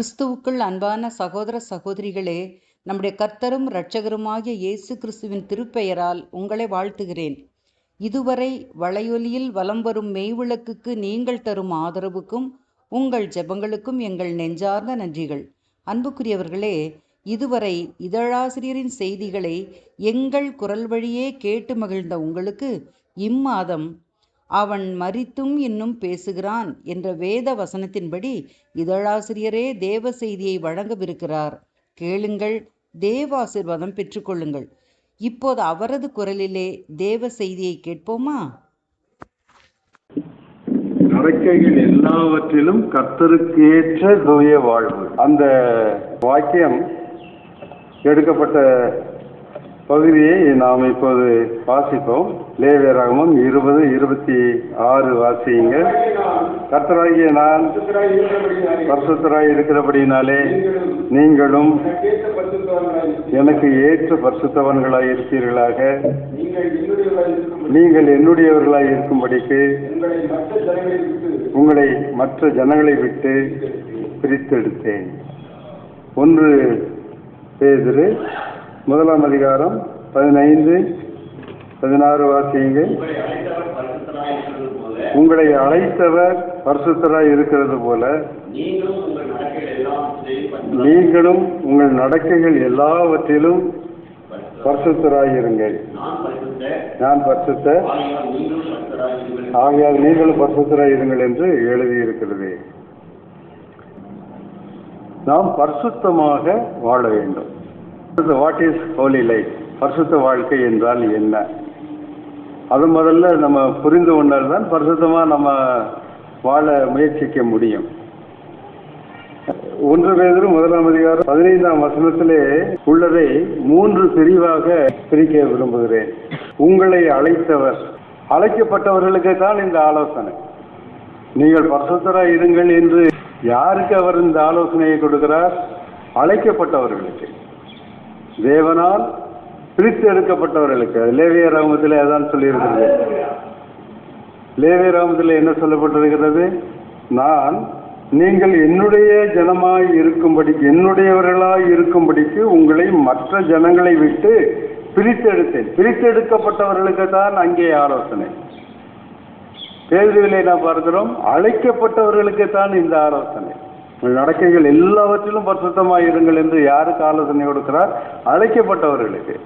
கிறிஸ்துவுக்குள் அன்பான சகோதர சகோதரிகளே நம்முடைய கர்த்தரும் இரட்சகருமாகிய இயேசு கிறிஸ்துவின் திருப்பெயரால் உங்களை வாழ்த்துகிறேன். இதுவரை வளையொலியில் வலம் வரும் மெய்விளக்குக்கு நீங்கள் தரும் ஆதரவுக்கும் உங்கள் ஜெபங்களுக்கும் எங்கள் நெஞ்சார்ந்த நன்றிகள். அன்புக்குரியவர்களே இதுவரை இதழாசிரியரின் செய்திகளை எங்கள் குரல் வழியே கேட்டு மகிழ்ந்த உங்களுக்கு இம்மாதம் அவன் மரித்தும் இன்னும் பேசுகிறான் என்ற வேத வசனத்தின்படி இதழாசிரியரே தேவ செய்தியை வழங்கவிருக்கிறார். கேளுங்கள் தேவாசிர்வாதம் பெற்றுக்கொள்ளுங்கள். இப்போது அவரது குரலிலே தேவ செய்தியை கேட்போமா? நடக்கைகள் எல்லாவற்றிலும் கர்த்தருக்கு ஏற்ற தூய வாழ்வு. அந்த வாக்கியம் எடுக்கப்பட்ட பகுதியை நாம் இப்போது வாசிப்போம். லேவியராகமும் இருபது இருபத்தி ஆறு வாசியுங்க. கர்த்தராகிய நான் பரிசுத்தராய் இருக்கிறபடினாலே நீங்களும் எனக்கு ஏற்ற பரிசுத்தவன்களாய் இருப்பீர்களாக. நீங்கள் என்னுடையவர்களாய் இருக்கும்படிக்கு உங்களை மற்ற ஜனங்களை விட்டு பிரித்தெடுத்தேன். ஒன்று பேதிரு முதலாம் அதிகாரம் பதினைந்து பதினாறு வாசியுங்க உங்களை அழைத்தவர் பரிசுத்தராய் இருக்கிறது போல நீங்களும் உங்கள் நடக்கைகள் எல்லாவற்றிலும் பரிசுத்தராயிருங்கள் நான் பரிசுத்த ஆகையால் நீங்களும் பரிசுத்தராய் இருங்கள் என்று எழுதியிருக்கிறது. நாம் பரிசுத்தமாக வாழ வேண்டும். வாட் இஸ் ஹோலி லைஃப் பரிசுத்த வாழ்க்கை என்றால் என்ன? அது முதல்ல நம்ம புரிந்து கொண்டால் தான் பரிசுத்தமாக நம்ம வாழ முயற்சிக்க முடியும். ஒன்று பேர் முதலாம் அதிகாரம் பதினைந்தாம் வசனத்திலே உள்ளதை மூன்று பிரிவாக பிரிக்க விரும்புகிறேன். உங்களை அழைத்தவர். அழைக்கப்பட்டவர்களுக்கு தான் இந்த ஆலோசனை. நீங்கள் பரிசுத்தராக இருங்கள் என்று யாருக்கு அவர் இந்த ஆலோசனையை கொடுக்கிறார்? அழைக்கப்பட்டவர்களுக்கு. தேவனால் பிரித்து எடுக்கப்பட்டவர்களுக்கு. லேவிய ராமத்தில் அதான் சொல்லியிருக்கிறது. லேவிய ராமத்தில் என்ன சொல்லப்பட்டிருக்கிறது? நான் நீங்கள் என்னுடைய ஜனமாய் இருக்கும்படி என்னுடையவர்களாய் இருக்கும்படிக்கு உங்களை மற்ற ஜனங்களை விட்டு பிரித்தெடுத்தேன் பிரித்தெடுக்கப்பட்டவர்களுக்கு தான் அங்கே ஆலோசனை. கேள்விகளை நாம் பார்க்கிறோம் அழைக்கப்பட்டவர்களுக்கு தான் இந்த ஆலோசனை. நடக்கைகள் எல்லாவற்றிலும் பரிசுத்தமாக இருங்கள் என்று யாருக்கு ஆலோசனை கொடுக்கிறார்? அழைக்கப்பட்டவர்களுக்கு.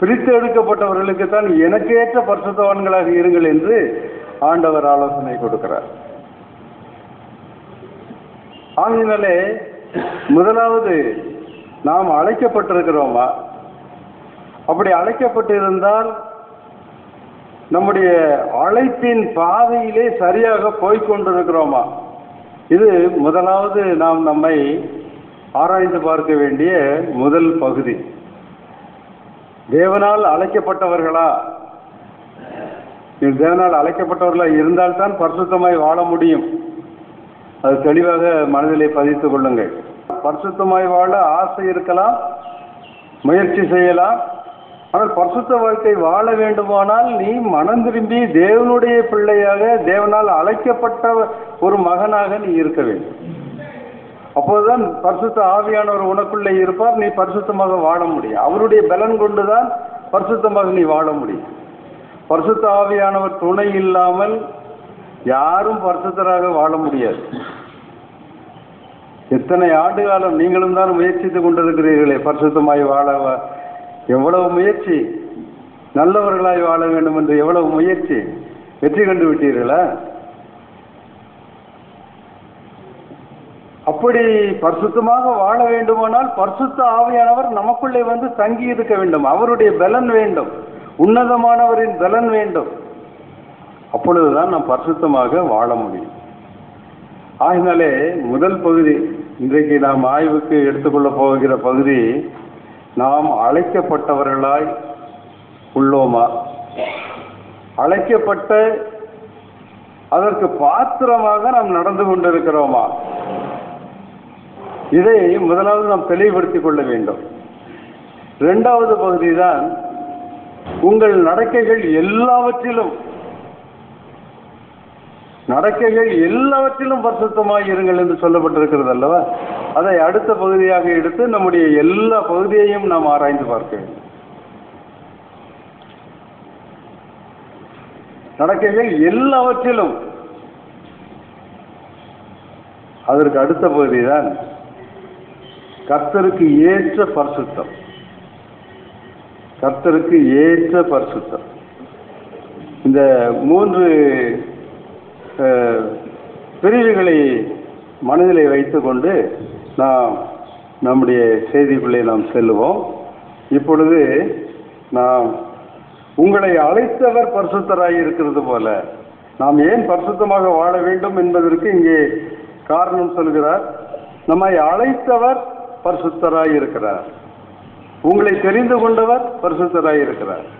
பிரித்து எடுக்கப்பட்டவர்களுக்கு தான் எனக்கு ஏற்ற பரிசுத்தவான்களாக இருங்கள் என்று ஆண்டவர் ஆலோசனை கொடுக்கிறார். ஆகினாலே முதலாவது நாம் அழைக்கப்பட்டிருக்கிறோமா? அப்படி அழைக்கப்பட்டிருந்தால் நம்முடைய அழைப்பின் பாதையிலே சரியாக போய்கொண்டிருக்கிறோமா இது முதலாவது நாம் நம்மை ஆராய்ந்து பார்க்க வேண்டிய முதல் பகுதி. தேவனால் அழைக்கப்பட்டவர்களா? தேவனால் அழைக்கப்பட்டவர்களா இருந்தால்தான் பரிசுத்தமாய் வாழ முடியும். அது தெளிவாக மனதிலே பதித்துக் கொள்ளுங்கள். பரிசுத்தமாய் வாழ ஆசை இருக்கலாம் முயற்சி செய்யலாம். ஆனால் பரிசுத்த வாழ்க்கை வாழ வேண்டுமானால் நீ மனம் திரும்பி தேவனுடைய பிள்ளையாக தேவனால் அழைக்கப்பட்ட ஒரு மகனாக நீ இருக்க வேண்டும். அப்போதுதான் பரிசுத்த ஆவியானவர் உனக்குள்ளே இருப்பார் நீ பரிசுத்தமாக வாழ முடியும். அவருடைய பலன் கொண்டுதான் பரிசுத்தமாக நீ வாழ முடியும். பரிசுத்த ஆவியானவர் துணை இல்லாமல் யாரும் பரிசுத்தராக வாழ முடியாது. எத்தனை ஆண்டு காலம் நீங்களும் தான் முயற்சித்துக் கொண்டிருக்கிறீர்களே பரிசுத்தமாய் வாழ எவ்வளவு முயற்சி நல்லவர்களாய் வாழ வேண்டும் என்று எவ்வளவு முயற்சி வெற்றி கண்டு விட்டீர்களா? அப்படி பரிசுத்தமாக வாழ வேண்டுமானால் பரிசுத்த ஆவியானவர் நமக்குள்ளே வந்து தங்கி இருக்க வேண்டும். அவருடைய பலன் வேண்டும். உன்னதமானவரின் பலன் வேண்டும். அப்பொழுதுதான் நாம் பரிசுத்தமாக வாழ முடியும். ஆகினாலே முதல் பகுதி இன்றைக்கு நாம் ஆய்வுக்கு எடுத்துக்கொள்ள போகிற பகுதி நாம் அழைக்கப்பட்டவர்களாய் உள்ளோமா? அழைக்கப்பட்ட அதற்கு பாத்திரமாக நாம் நடந்து கொண்டிருக்கிறோமா? இதை முதலாவது நாம் தெளிவுபடுத்திக் கொள்ள வேண்டும். இரண்டாவது பகுதி தான் உங்கள் நடக்கைகள் எல்லாவற்றிலும் நடக்கைகள் எல்லாவற்றிலும் பரிசுத்தமாக இருங்கள் என்று சொல்லப்பட்டிருக்கிறது அல்லவா? அதை அடுத்த பகுதியாக எடுத்து நம்முடைய எல்லா பகுதியையும் நாம் ஆராய்ந்து பார்க்க வேண்டும். நடக்கைகள் எல்லாவற்றிலும் அதற்கு அடுத்த பகுதி தான் கர்த்தருக்கு ஏற்ற பரிசுத்தம். கர்த்தருக்கு ஏற்ற பரிசுத்தம். இந்த மூன்று பிரிவுகளை மனதில் வைத்துக்கொண்டு நாம் நம்முடைய செய்திக்குள்ளே நாம் செல்லுவோம். இப்பொழுது நாம் உங்களை அழைத்தவர் பரிசுத்தராய் இருக்கிறது போல நாம் ஏன் பரிசுத்தமாக வாழ வேண்டும் என்பதற்கு இங்கே காரணம் சொல்கிறார். நம்மை அழைத்தவர் பரிசுத்தராய் இருக்கிறார். உங்களை தெரிந்து கொண்டவர் பரிசுத்தராய் இருக்கிறார்.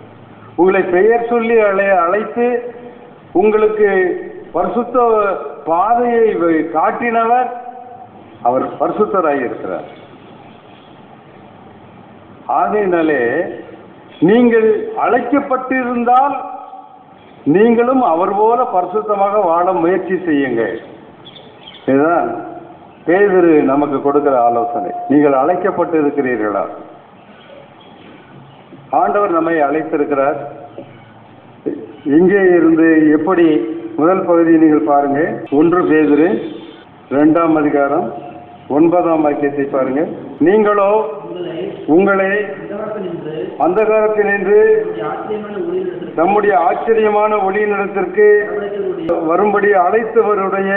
உங்களை பெயர் சொல்லி அழை அழைத்து உங்களுக்கு பரிசுத்த பாதையை வை- காட்டினவர் அவர் பரிசுத்தராய் இருக்கிறார். ஆகையினாலே நீங்கள் அழைக்கப்பட்டிருந்தால் நீங்களும் அவர் போல பரிசுத்தமாக வாழ முயற்சி செய்யுங்கள். இதுதான் பேதிரு நமக்கு கொடுக்கிற ஆலோசனை. நீங்கள் அழைக்கப்பட்டு இருக்கிறீர்களா ஆண்டவர் நம்மை அழைத்திருக்கிறார். இங்கே இருந்து எப்படி முதல் பகுதியை நீங்கள் பாருங்க ஒன்று பேதிரு இரண்டாம் அதிகாரம் ஒன்பதாம் வாக்கியத்தை பாருங்க நீங்களோ உங்களை அந்த அந்தகாரத்தில் நின்று நம்முடைய ஆச்சரியமான ஒளியினிடத்திற்கு வரும்படி அழைத்தவருடைய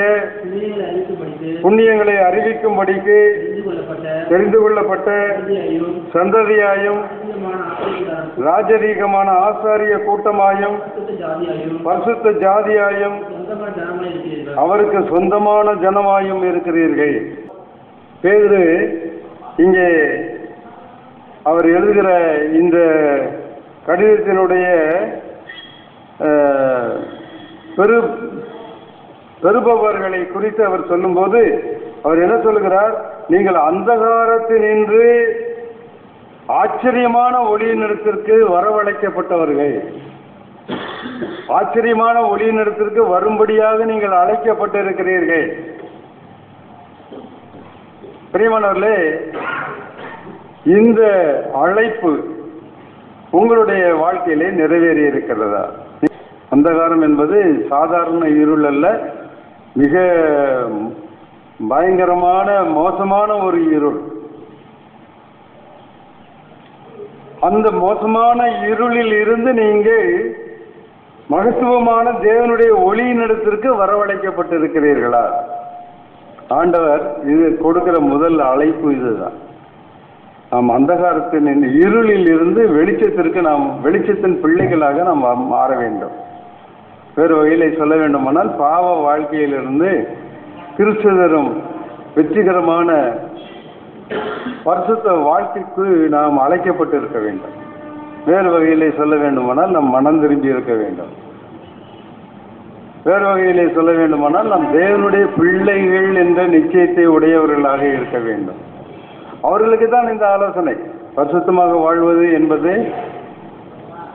புண்ணியங்களை அறிவிக்கும்படிக்கு தெரிந்து கொள்ளப்பட்ட சந்ததியாயும் ராஜரீகமான ஆசாரிய கூட்டமாயும் பரிசுத்த ஜாதியாயும் அவருக்கு சொந்தமான ஜனமாயும் இருக்கிறீர்கள். பேரு இங்கே அவர் எழுதுகிற இந்த கடிதத்தினுடைய பெரு பெறுபவர்களை குறித்து அவர் சொல்லும்போது அவர் என்ன சொல்லுகிறார்? நீங்கள் அந்தகாரத்தினின்று ஆச்சரியமான ஒளியினிடத்திற்கு வரவழைக்கப்பட்டவர்கள். ஆச்சரியமான ஒளியினிடத்திற்கு வரும்படியாக நீங்கள் அழைக்கப்பட்டிருக்கிறீர்கள். பிரியமானவர்களே இந்த அழைப்பு உங்களுடைய வாழ்க்கையிலே நிறைவேறி இருக்கிறதா அந்தகாரம் என்பது சாதாரண இருள் அல்ல மிக பயங்கரமான மோசமான ஒரு இருள். அந்த மோசமான இருளில் இருந்து நீங்கள் மகத்துவமான தேவனுடைய ஒளியினிடத்திற்கு வரவழைக்கப்பட்டிருக்கிறீர்களா? ஆண்டவர் இது கொடுக்கிற முதல் அழைப்பு இதுதான். நாம் அந்தகாரத்தின் இருளில் இருந்து வெளிச்சத்திற்கு நாம் வெளிச்சத்தின் பிள்ளைகளாக நாம் மாற வேண்டும். வேறு வகையிலே சொல்ல வேண்டுமானால் பாவ வாழ்க்கையிலிருந்து கிறிஸ்துவரும் வெற்றிகரமான பரிசுத்த வாழ்க்கைக்கு நாம் அழைக்கப்பட்டு இருக்க வேண்டும். வேறு வகையிலே சொல்ல வேண்டுமானால் நாம் மனம் திரும்பி இருக்க வேண்டும். வேறு வகையிலே சொல்ல வேண்டுமானால் நாம் தேவனுடைய பிள்ளைகள் என்ற நிச்சயத்தை உடையவர்களாக இருக்க வேண்டும். அவர்களுக்கு தான் இந்த ஆலோசனை. பரிசுத்தமாக வாழ்வது என்பது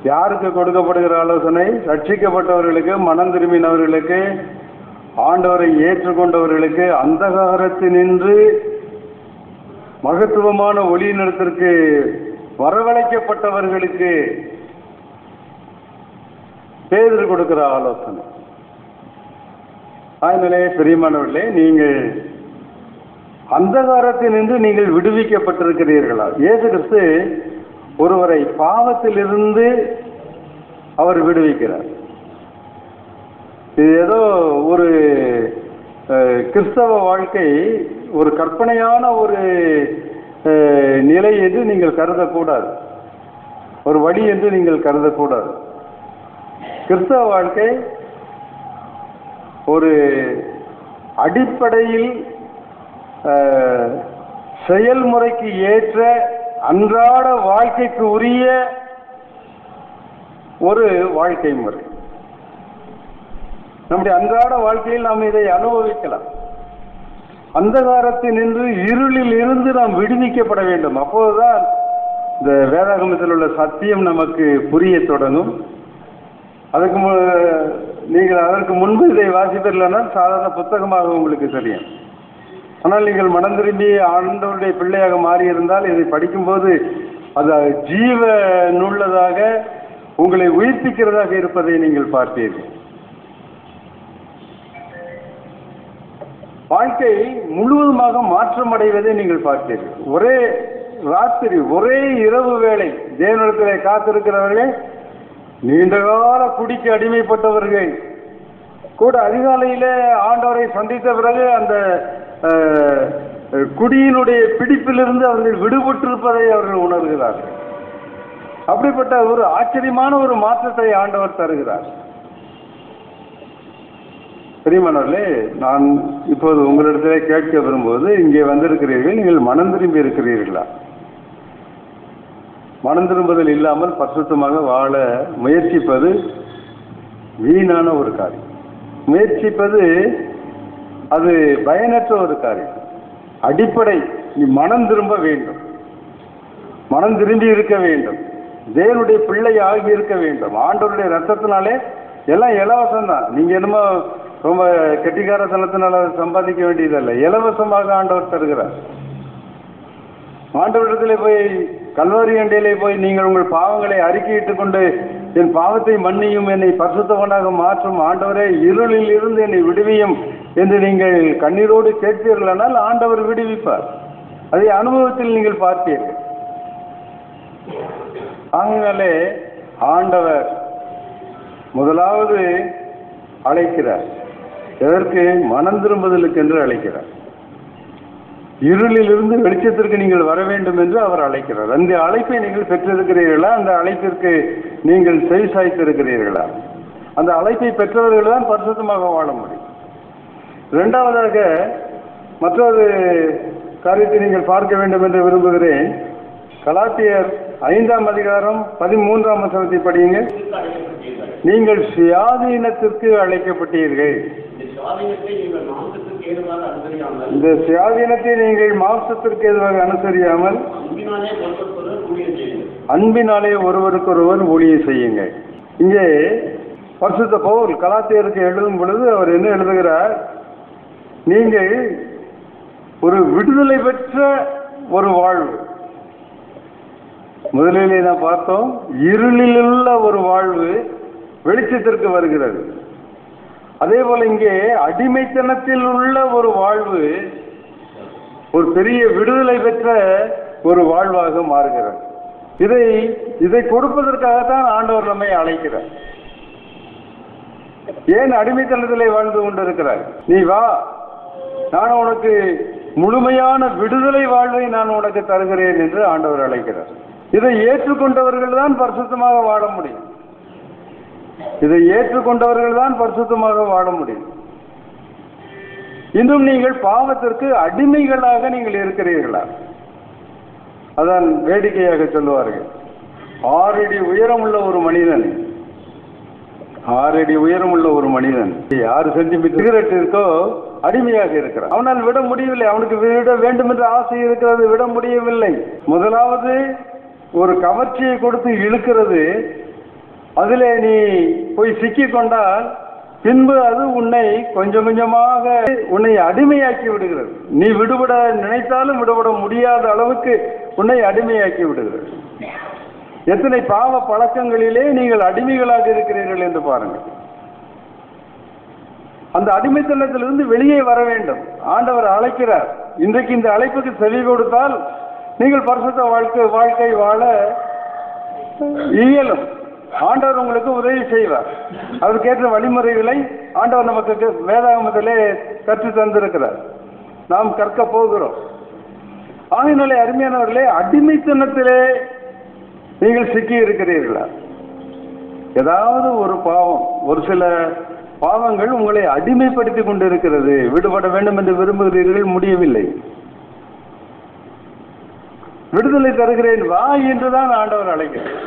யாருக்கு கொடுக்கப்படுகிற ஆலோசனை? ரட்சிக்கப்பட்டவர்களுக்கு மனம் திரும்பினவர்களுக்கு ஆண்டவரை ஏற்றுக்கொண்டவர்களுக்கு அந்தகாரத்தினின்று மகத்துவமான ஒளியினத்திற்கு வரவழைக்கப்பட்டவர்களுக்கு பேதர் கொடுக்கிற ஆலோசனை. அதனாலே பெரியமானவர்களே நீங்கள் அந்தகாரத்தினின்று நீங்கள் விடுவிக்கப்பட்டிருக்கிறீர்களா? ஏசு கிறிஸ்து ஒருவரை பாவத்திலிருந்து அவர் விடுவிக்கிறார். இது ஏதோ ஒரு கிறிஸ்தவ வாழ்க்கை ஒரு கற்பனையான ஒரு நிலை என்று நீங்கள் கருதக்கூடாது. ஒரு வழி என்று நீங்கள் கருதக்கூடாது. கிறிஸ்தவ வாழ்க்கை ஒரு அடிப்படையில் செயல்முறைக்கு ஏற்ற அன்றாட வாழ்க்கைக்கு உரிய ஒரு வாழ்க்கை முறை. நம்முடைய அன்றாட வாழ்க்கையில் நாம் இதை அனுபவிக்கலாம். அந்தகாரத்தினின்று இருளில் இருந்து நாம் விடுவிக்கப்பட வேண்டும். அப்போதுதான் இந்த வேதாகமத்தில் உள்ள சத்தியம் நமக்கு புரிய தொடங்கும். அதுக்கு மு- நீங்கள் அதற்கு முன்பு இதை வாசிப்பீர்களானால் சாதாரண புத்தகமாக உங்களுக்கு தெரியும். ஆனால் நீங்கள் மனம் திரும்பி ஆண்டவருடைய பிள்ளையாக மாறியிருந்தால் இதை படிக்கும்போது அது ஜீவ நுள்ளதாக உங்களை உயிர்ப்பிக்கிறதாக இருப்பதை நீங்கள் பார்ப்பீர்கள் வாழ்க்கை முழுவதுமாக மாற்றம் அடைவதை நீங்கள் பார்த்தீர்கள். ஒரே ராத்திரி ஒரே இரவு வேளை தேவனிடத்திலே காத்திருக்கிறவர்களே நீண்டகால குடிக்கு அடிமைப்பட்டவர்கள் கூட அதிகாலையில் ஆண்டவரை சந்தித்த பிறகு அந்த குடியினுடைய பிடிப்பிலிருந்து அவர்கள் விடுபட்டிருப்பதை அவர்கள் உணர்கிறார்கள். அப்படிப்பட்ட ஒரு ஆச்சரியமான ஒரு மாற்றத்தை ஆண்டவர் தருகிறார். பிரியமானவர்களே நான் இப்போது உங்களிடத்திலே கேட்க விரும்புவது இங்கே வந்திருக்கிறீர்கள் நீங்கள் மனம் திரும்பி இருக்கிறீர்களா? மனம் திரும்புதல் இல்லாமல் பரிசுத்தமாக வாழ முயற்சிப்பது வீணான ஒரு காரியம். முயற்சிப்பது அது பயனற்ற ஒரு காரியம். அடிப்படை நீ மனம் திரும்ப வேண்டும். மனம் திரும்பி இருக்க வேண்டும். தேவனுடைய பிள்ளை ஆகி இருக்க வேண்டும். ஆண்டவருடைய ரத்தத்தினாலே எல்லாம் இலவசம் தான் நீங்க என்னமோ ரொம்ப கெட்டிக்காரத்தனத்தினால சம்பாதிக்க வேண்டியதல்ல. இலவசமாக ஆண்டவர் தருகிறார். ஆண்டவரிடத்திலே போய் கல்வாரி அண்டையிலே போய் நீங்கள் உங்கள் பாவங்களை அறிக்கையிட்டுக் கொண்டு என் பாவத்தை மன்னியும் என்னை பரிசுத்தவனாக மாற்றும் ஆண்டவரே இருளில் இருந்து என்னை விடுவியும் என்று நீங்கள் கண்ணீரோடு கேட்பீர்களானால் ஆண்டவர் விடுவிப்பார். அதை அனுபவத்தில் நீங்கள் பார்த்தீர்கள். ஆகினாலே ஆண்டவர் முதலாவது அழைக்கிறார். எதற்கு? மனம் திரும்புதலுக்கு என்று அழைக்கிறார். இருளிலிருந்து வெளிச்சத்திற்கு நீங்கள் வர வேண்டும் என்று அவர் அழைக்கிறார். அந்த அழைப்பை நீங்கள் பெற்றிருக்கிறீர்களா? அந்த அழைப்பிற்கு நீங்கள் செவி சாய்த்திருக்கிறீர்களா? அந்த அழைப்பை பெற்றவர்கள் தான் பரிசுத்தமாக வாழ முடியும். இரண்டாவதாக மற்றொரு காரியத்தை நீங்கள் பார்க்க வேண்டும் என்று விரும்புகிறேன். கலாத்தியர் ஐந்தாம் அதிகாரம் பதிமூன்றாம் வசனத்தை படியுங்க நீங்கள் சுயாதீனத்திற்கு அழைக்கப்பட்டீர்கள். இந்த சுயாதீனத்தை நீங்கள் மாம்சத்திற்கு எதுவாக அனுசரியாமல் அன்பினாலே ஒருவருக்கொருவர் ஊழியம் செய்யுங்கள். இங்கே பரிசுத்த பவுல் கலாத்தியருக்கு எழுதும் பொழுது அவர் என்ன எழுதுகிறார்? நீங்கள் ஒரு விடுதலை பெற்ற ஒரு வாழ்வு. முதலிலே நாம் பார்த்தோம் இருளிலுள்ள ஒரு வாழ்வு வெளிச்சத்திற்கு வருகிறது. அதே போல இங்கே அடிமைத்தனத்தில் உள்ள ஒரு வாழ்வு ஒரு பெரிய விடுதலை பெற்ற ஒரு வாழ்வாக மாறுகிறது. இதை இதை கொடுப்பதற்காகத்தான் ஆண்டவர் நம்மை அழைக்கிறார். ஏன் அடிமைத்தனத்திலே வாழ்ந்து கொண்டிருக்கிறார்? நீ வா நான் உனக்கு முழுமையான விடுதலை வாழ்வை நான் உனக்கு தருகிறேன் என்று ஆண்டவர் அழைக்கிறார். இதை ஏற்றுக்கொண்டவர்கள் தான் பரிசுத்தமாக வாழ முடியும். இதை ஏற்றுக்கொண்டவர்கள் தான் பரிசுத்தமாக வாழ முடியும். இன்னும் நீங்கள் பாவத்திற்கு அடிமைகளாக நீங்கள் இருக்கிறீர்களா? அதான் வேடிக்கையாக சொல்லுவார்கள். ஆறடி உயரமுள்ள ஒரு மனிதன் ஆறடி உயரமுள்ள ஒரு மனிதன் ஆறு சென்டிமீட்டர் சிகரெட் இருக்கோ அடிமையாக இருக்கிறான். அவனால் விட முடியவில்லை. அவனுக்கு விட வேண்டும் என்ற ஆசை இருக்கிறது. விட முடியவில்லை. முதலாவது ஒரு கவர்ச்சியை கொடுத்து இழுக்கிறது. அதிலே நீ போய் சிக்கி கொண்டால் பின்பு அது உன்னை கொஞ்சம் கொஞ்சமாக உன்னை அடிமையாக்கி விடுகிறது. நீ விடுபட நினைத்தாலும் விடுபட முடியாத அளவுக்கு உன்னை அடிமையாக்கி விடுகிறது. எத்தனை பாவ பழக்கங்களிலே நீங்கள் அடிமைகளாக இருக்கிறீர்கள் என்று பாருங்கள். அந்த அடிமைத்தனத்திலிருந்து வெளியே வர வேண்டும். ஆண்டவர் அழைக்கிறார். இன்றைக்கு இந்த அழைப்புக்கு செவி கொடுத்தால் நீங்கள் பரிசுத்த வாழ்க்கை வாழ்க்கை வாழ இயலும். ஆண்டவர் உங்களுக்கு உதவி செய்வார். அதற்கேற்ற வழிமுறைகளை ஆண்டவர் நமக்கு வேதாகமத்திலே கற்று தந்திருக்கிறார். நாம் கற்க போகிறோம். ஆகினாலே அருமையானவர்களே அடிமைத்தனத்திலே நீங்கள் சிக்கி இருக்கிறீர்களா ஏதாவது ஒரு பாவம் ஒரு சில பாவங்கள் உங்களை அடிமைப்படுத்தி கொண்டிருக்கிறது. விடுபட வேண்டும் என்று விரும்புகிறீர்கள் முடியவில்லை. விடுதலை தருகிறேன் வா என்றுதான் ஆண்டவர் அழைக்கிறார்.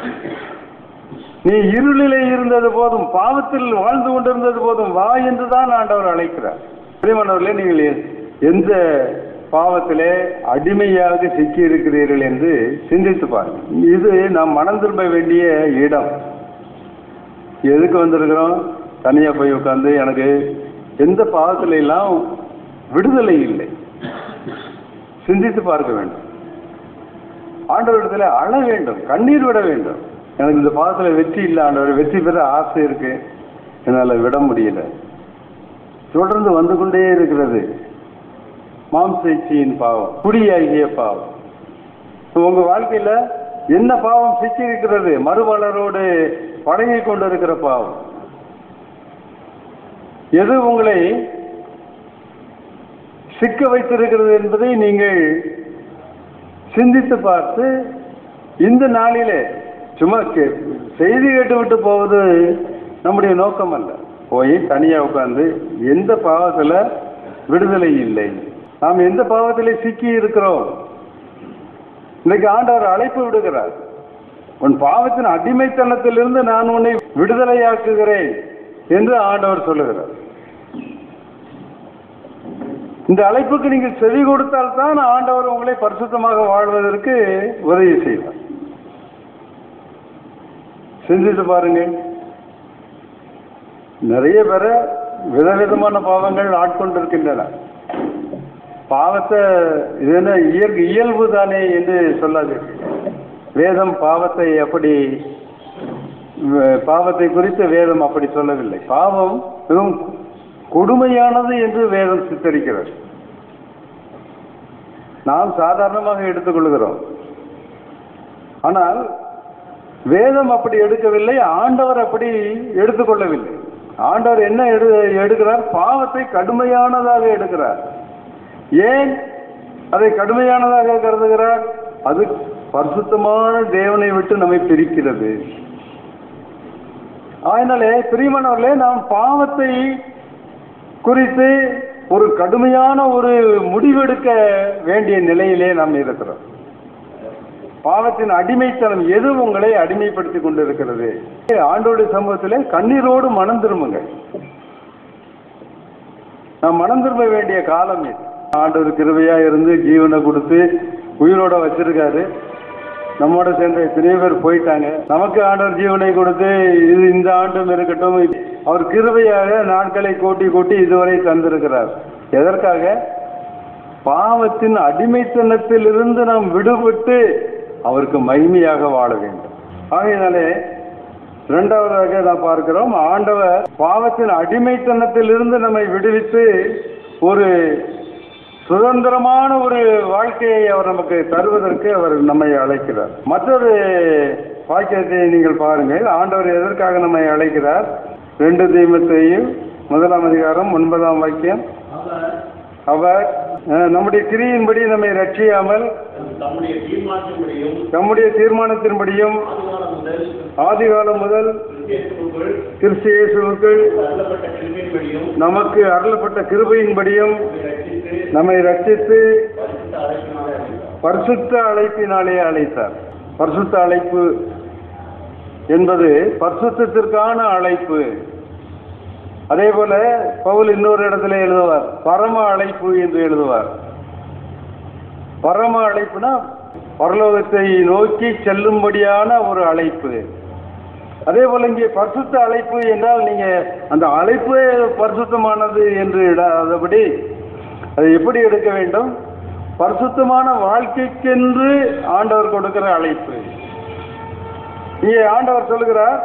நீ இருளிலே இருந்தது போதும் பாவத்தில் வாழ்ந்து கொண்டிருந்தது போதும் வா என்றுதான் ஆண்டவர் அழைக்கிறார். பிரிமணவர்களே நீங்கள் எந்த பாவத்திலே அடிமையாக சிக்கி இருக்கிறீர்கள் என்று சிந்தித்து பாருங்கள். இது நாம் மனம் திரும்ப வேண்டிய இடம். எதுக்கு வந்திருக்கிறோம்? தனியாக போய் உட்காந்து எனக்கு எந்த பாவத்தில எல்லாம் விடுதலை இல்லை. சிந்தித்து பார்க்க வேண்டும். ஆண்டவரிடத்தில் அழ வேண்டும் கண்ணீர் விட வேண்டும். எனக்கு இந்த பாதத்தில் வெற்றி இல்லை ஆண்டவர் வெற்றி பெற ஆசை இருக்கு. என்னால் விட முடியல. தொடர்ந்து வந்து கொண்டே இருக்கிறது. மாம்சைச்சியின் பாவம் குடியாகிய பாவம். உங்க வாழ்க்கையில என்ன பாவம் சிக்கி இருக்கிறது? மறுமலரோடு பழகி கொண்டிருக்கிற பாவம். எது உங்களை சிக்க வைத்திருக்கிறது என்பதை நீங்கள் சிந்தித்து பார்த்து இந்த நாளிலே சும்மா கே- செய்தி கேட்டு விட்டு போவது நம்முடைய நோக்கம் அல்ல போய் தனியாக உட்கார்ந்து எந்த பாவத்தில் விடுதலை இல்லை. நாம் எந்த பாவத்தில் சிக்கி இருக்கிறோம்? இன்னைக்கு ஆண்டவர் அழைப்பு விடுகிறார். உன் பாவத்தின் அடிமைத்தனத்திலிருந்து நான் உன்னை விடுதலையாக்குகிறேன் என்று ஆண்டவர் சொல்லுகிறார். இந்த அழைப்புக்கு நீங்கள் செவி கொடுத்தால்தான் ஆண்டவர் உங்களை பரிசுத்தமாக வாழ்வதற்கு உதவி செய்வார். சிந்தித்து பாருங்க. நிறைய பேரை விதவிதமான பாவங்கள் ஆட்கொண்டிருக்கின்றன. பாவத்தை இது என்ன இயற்கை இயல்பு தானே என்று சொல்லாது. வேதம் பாவத்தை அப்படி பாவத்தை குறித்து வேதம் அப்படி சொல்லவில்லை. பாவம் மிகவும் கொடுமையானது என்று வேதம் சித்தரிக்கிறது. நாம் சாதாரணமாக எடுத்துக்கொள்கிறோம். ஆனால் வேதம் அப்படி எடுக்கவில்லை ஆண்டவர் அப்படி எடுத்துக்கொள்ளவில்லை ஆண்டவர் என்ன எடு எடுக்கிறார்? பாவத்தை கடுமையானதாக எடுக்கிறார். ஏன் அதை கடுமையானதாக கருதுகிறார்? அது பரிசுத்தமான தேவனை விட்டு நம்மை பிரிக்கிறது. அதனாலே பிரியமானவர்களே நாம் பாவத்தை குறித்து ஒரு கடுமையான ஒரு முடிவெடுக்க வேண்டிய நிலையிலே நாம் இருக்கிறோம். பாவத்தின் அடிமைத்தனம் எது உங்களை அடிமைப்படுத்தி கொண்டிருக்கிறது? ஆண்டோடைய சமூகத்தில் கண்ணீரோடு மனம் திரும்புங்க நாம் மனம் திரும்ப வேண்டிய காலம் இது. ஆண்டவர் கிருவையா இருந்து ஜீவனை கொடுத்து உயிரோட வச்சிருக்காரு. நம்மோட சேர்ந்த எத்தனையோ பேர் போயிட்டாங்க. நமக்கு ஆண்டவர் ஜீவனை கொடுத்து இது இந்த ஆண்டும் இருக்கட்டும். அவர் கிருபையாக நாட்களை கூட்டி கூட்டி இதுவரை தந்திருக்கிறார். எதற்காக? பாவத்தின் அடிமைத்தனத்திலிருந்து நாம் விடுபட்டு அவருக்கு மகிமையாக வாழ வேண்டும். ஆகையினாலே இரண்டாவதாக நாம் பார்க்கிறோம் ஆண்டவர் பாவத்தின் அடிமைத்தனத்திலிருந்து நம்மை விடுவித்து ஒரு சுதந்திரமான ஒரு வாழ்க்கையை அவர் நமக்கு தருவதற்கு அவர் நம்மை அழைக்கிறார். மற்றொரு வாக்கியத்தை நீங்கள் பாருங்கள் ஆண்டவர் எதற்காக நம்மை அழைக்கிறார்? ரெண்டு தீமத்தையும் முதலாம் அதிகாரம் ஒன்பதாம் வாக்கியம். அவர் நம்முடைய கிரியின்படி நம்மை ரட்சியாமல் நம்முடைய தீர்மானத்தின்படியும் ஆதிகாலம் முதல் கிறிஸ்தியேசுக்குள் நமக்கு அருளப்பட்ட கிருபையின்படியும் நம்மை ரட்சித்து பரிசுத்த அழைப்பினாலே அழைத்தார். பரிசுத்த அழைப்பு என்பது பரிசுத்தத்திற்கான அழைப்பு. அதே போல பவுல் இன்னொரு இடத்துல எழுதுவார் பரம அழைப்பு என்று எழுதுவார். பரம அழைப்புனா பரலோகத்தை நோக்கி செல்லும்படியான ஒரு அழைப்பு. அதே போல இங்கே பரிசுத்த அழைப்பு என்றால் நீங்க அந்த அழைப்பு பரிசுத்தமானது என்று இடாதபடி அதை எப்படி எடுக்க வேண்டும்? பரிசுத்தமான வாழ்க்கைக்கென்று ஆண்டவர் கொடுக்கிற அழைப்பு. இங்கே ஆண்டவர் சொல்லுகிறார்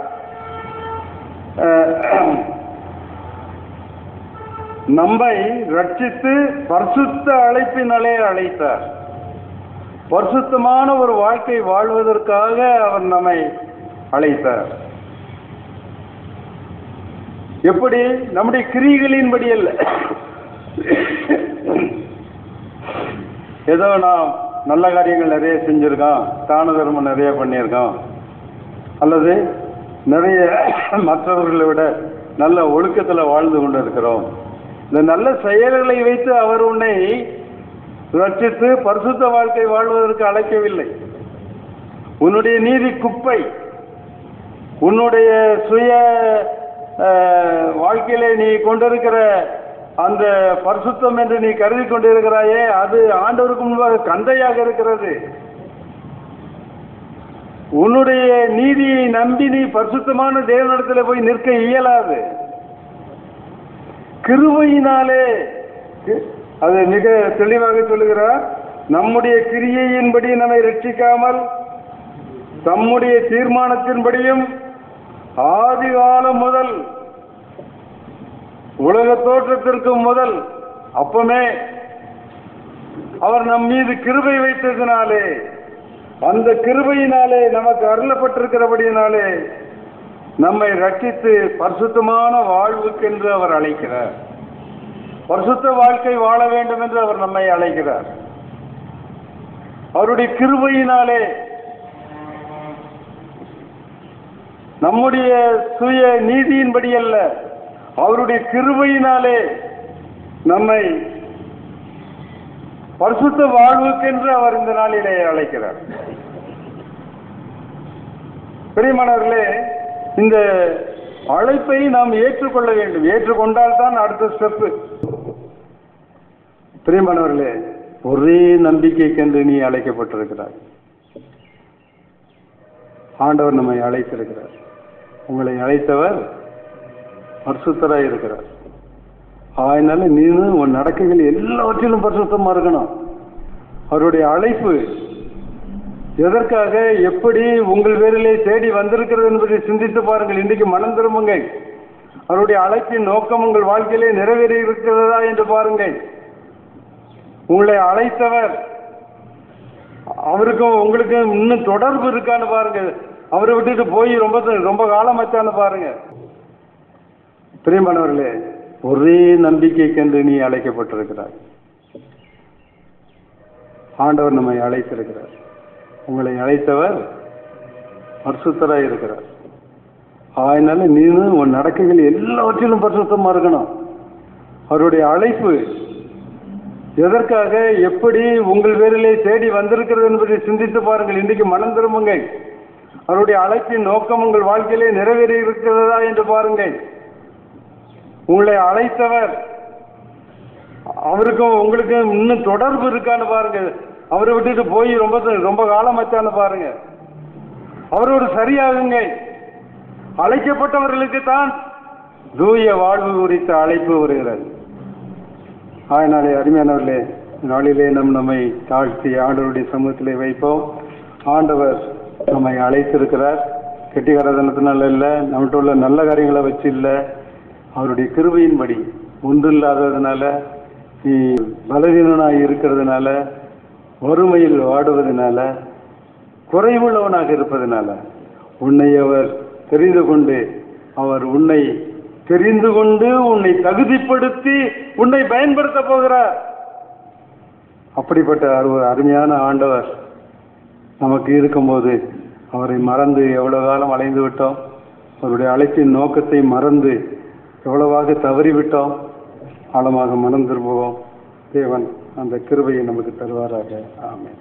நம்மை ரட்சித்து பரிசுத்த அழைப்பினாலே அழைத்தார். பரிசுத்தமான ஒரு வாழ்க்கை வாழ்வதற்காக அவர் நம்மை அழைத்தார். எப்படி? நம்முடைய கிரிகளின்படி அல்ல. ஏதோ நாம் நல்ல காரியங்கள் நிறைய செஞ்சிருக்கோம் தான தர்மம் நிறைய பண்ணியிருக்கோம். அல்லது நிறைய மற்றவர்களை விட நல்ல ஒழுக்கத்தில் வாழ்ந்து கொண்டு இருக்கிறோம் இந்த நல்ல செயல்களை வைத்து அவர் உன்னை ரட்சித்து பரிசுத்த வாழ்க்கை வாழ்வதற்கு அழைக்கவில்லை. உன்னுடைய நீதி குப்பை உன்னுடைய சுய வாழ்க்கையில வாழ்க்கையிலே நீ கொண்டிருக்கிற அந்த பரிசுத்தம் என்று நீ கருதி கொண்டிருக்கிறாயே அது ஆண்டவருக்கு முன்பாக கந்தையாக இருக்கிறது. உன்னுடைய நீதியை நம்பி நீ பரிசுத்தமான தேவனிடத்தில் போய் நிற்க இயலாது. கிருவையினாலே அது மிக தெளிவாக சொல்லுகிறார் நம்முடைய கிரியையின்படி நம்மை ரட்சிக்காமல் தம்முடைய தீர்மானத்தின்படியும் ஆதி காலம் முதல் உலக தோற்றத்திற்கு முதல் அப்பமே அவர் நம் மீது கிருபை வைத்ததினாலே அந்த கிருபையினாலே நமக்கு அருளப்பட்டிருக்கிறபடியினாலே நம்மை ரட்சித்து பரிசுத்தமான வாழ்வுக்கென்று அவர் அழைக்கிறார். பரிசுத்த வாழ்க்கை வாழ வேண்டும் என்று அவர் நம்மை அழைக்கிறார். அவருடைய கிருபையினாலே நம்முடைய சுய நீதியின்படி அல்ல அவருடைய கிருபையினாலே நம்மை பரிசுத்த வாழ்வுக்கென்று அவர் இந்த நாளிலே அழைக்கிறார். பிரியமானவர்களே இந்த அழைப்பை நாம் ஏற்றுக்கொள்ள வேண்டும். ஏற்றுக்கொண்டால் தான் அடுத்த ஸ்டெப்பு. பிரியமானவர்களே ஒரே நம்பிக்கைக்கென்று நீ அழைக்கப்பட்டிருக்கிறாய். ஆண்டவர் நம்மை அழைத்திருக்கிறார். உங்களை அழைத்தவர் பரிசுத்தராக இருக்கிறார். அதனால நீனும் உன் நடக்கைகள் எல்லாவற்றிலும் பரிசுத்தமாக இருக்கணும். அவருடைய அழைப்பு எதற்காக எப்படி உங்கள் பேரிலே தேடி வந்திருக்கிறது என்பதை சிந்தித்து பாருங்கள். இன்றைக்கு மனம் திரும்புங்கள். அவருடைய அழைப்பின் நோக்கம் உங்கள் வாழ்க்கையிலே நிறைவேறி இருக்கிறதா என்று பாருங்கள். உங்களை அழைத்தவர். அவருக்கும் உங்களுக்கும் இன்னும் தொடர்பு இருக்கான்னு பாருங்க. அவரை விட்டுட்டு போய் ரொம்ப ரொம்ப காலம் வச்சான்னு பாருங்க. பிரியமானவர்களே ஒரே நம்பிக்கைக்கென்று நீ அழைக்கப்பட்டிருக்கிறாய். ஆண்டவர் நம்மை அழைத்திருக்கிறார். உங்களை அழைத்தவர் பரிசுத்தராக இருக்கிறார். அதனால நீனும் உன் நடக்கைகள் எல்லாவற்றிலும் பரிசுத்தமாக இருக்கணும். அவருடைய அழைப்பு எதற்காக எப்படி உங்கள் பேரிலே தேடி வந்திருக்கிறது என்பதை சிந்தித்து பாருங்கள். இன்றைக்கு மனம் திரும்புங்கள். அவருடைய அழைப்பின் நோக்கம் உங்கள் வாழ்க்கையிலே நிறைவேறி இருக்கிறதா என்று பாருங்கள். உங்களை அழைத்தவர் அவருக்கும் உங்களுக்கும் இன்னும் தொடர்பு இருக்கான்னு பாருங்க அவரை விட்டுட்டு போய் ரொம்ப ரொம்ப காலம் வச்சான்னு பாருங்க அவரோடு சரியாகுங்க. அழைக்கப்பட்டவர்களுக்கு தான் தூய வாழ்வு குறித்த அழைப்பு வருகிறது. ஆயினாலே அருமையானவர்களே நாளிலே நம் நம்மை தாழ்த்தி ஆண்டவருடைய சமூகத்திலே வைப்போம். ஆண்டவர் நம்மை அழைத்திருக்கிறார். கெட்டிகாரதனத்தினால இல்லை நம்மகிட்ட உள்ள நல்ல காரியங்களை வச்சு இல்லை. அவருடைய கிருபையின்படி ஒன்று இல்லாததுனால நீ பலவீனனாக இருக்கிறதுனால வறுமையில் வாடுவதனால குறைவுள்ளவனாக இருப்பதனால உன்னை அவர் தெரிந்து கொண்டு அவர் உன்னை தெரிந்து கொண்டு உன்னை தகுதிப்படுத்தி உன்னை பயன்படுத்த போகிறார். அப்படிப்பட்ட ஒரு அருமையான ஆண்டவர் நமக்கு இருக்கும்போது அவரை மறந்து எவ்வளோ காலம் அலைந்து விட்டோம். அவருடைய அழைப்பின் நோக்கத்தை மறந்து எவ்வளவாக தவறிவிட்டோம். ஆழமாக மனம் திரும்புவோம் தேவன் அந்த கிருபையை நமக்கு தருவாராக. ஆமேன்.